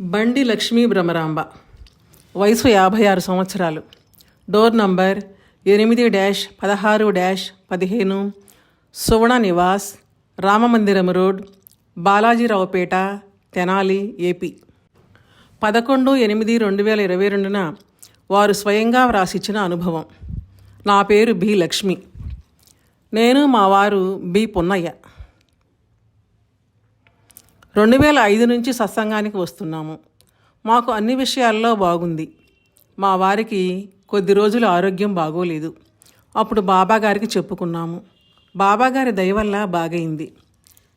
బండి లక్ష్మీ భ్రమరాంబ. వయసు యాభై ఆరు సంవత్సరాలు. డోర్ నంబర్ ఎనిమిది డ్యాష్ పదహారు డ్యాష్ పదిహేను. Suvarna Nivas Ramamandiram road Balajiraopet Tenali AP. పదకొండు ఎనిమిది రెండు వేల ఇరవై రెండున వారు స్వయంగా వ్రాసిచ్చిన అనుభవం. నా పేరు బి లక్ష్మి. నేను మా వారు బి పున్నయ్య. రెండు వేల ఐదు నుంచి సత్సంగానికి వస్తున్నాము. మాకు అన్ని విషయాల్లో బాగుంది. మా వారికి కొద్ది రోజులు ఆరోగ్యం బాగోలేదు. అప్పుడు బాబాగారికి చెప్పుకున్నాము. బాబాగారి దయ వల్ల బాగైంది.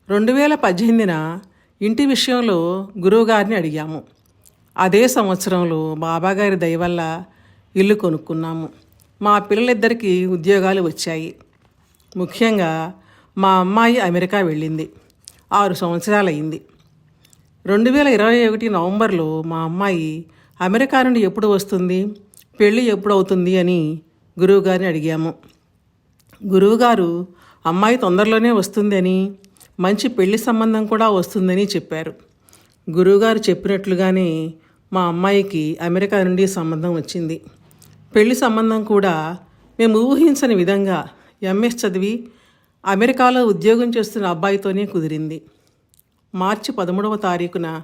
రెండు వేల పద్దెనిమిదిన ఇంటి విషయంలో గురువుగారిని అడిగాము. అదే సంవత్సరంలో బాబాగారి దయ వల్ల ఇల్లు కొనుక్కున్నాము. మా పిల్లలిద్దరికీ ఉద్యోగాలు వచ్చాయి. ముఖ్యంగా మా అమ్మాయి అమెరికా వెళ్ళింది. ఆరు సంవత్సరాలయ్యింది. రెండు వేల ఇరవై ఒకటి నవంబర్లో మా అమ్మాయి అమెరికా నుండి ఎప్పుడు వస్తుంది? పెళ్ళి ఎప్పుడు అవుతుంది అని గురువుగారిని అడిగాము. గురువుగారు అమ్మాయి తొందరలోనే వస్తుందని మంచి పెళ్ళి సంబంధం కూడా వస్తుందని చెప్పారు. గురువుగారు చెప్పినట్లుగానే మా అమ్మాయికి అమెరికా నుండి సంబంధం వచ్చింది. పెళ్ళి సంబంధం కూడా మేము ఊహించని విధంగా ఎంఎస్ చదివి అమెరికాలో ఉద్యోగం చేస్తున్న అబ్బాయితోనే కుదిరింది. మార్చి పదమూడవ తారీఖున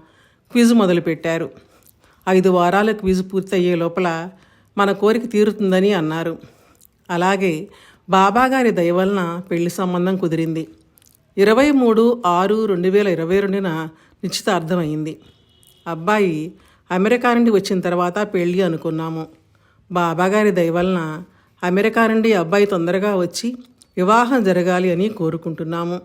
క్విజ్ మొదలుపెట్టారు. ఐదు వారాల క్విజ్ పూర్తయ్యే లోపల మన కోరిక తీరుతుందని అన్నారు. అలాగే బాబాగారి దయ వలన పెళ్ళి సంబంధం కుదిరింది. ఇరవై మూడు ఆరు రెండు వేల ఇరవై రెండున నిశ్చితార్థమైంది. అబ్బాయి అమెరికా నుండి వచ్చిన తర్వాత పెళ్ళి అనుకున్నాము. బాబాగారి దయ వలన అమెరికా నుండి అబ్బాయి తొందరగా వచ్చి వివాహం జరగాలి అని కోరుకుంటున్నాము.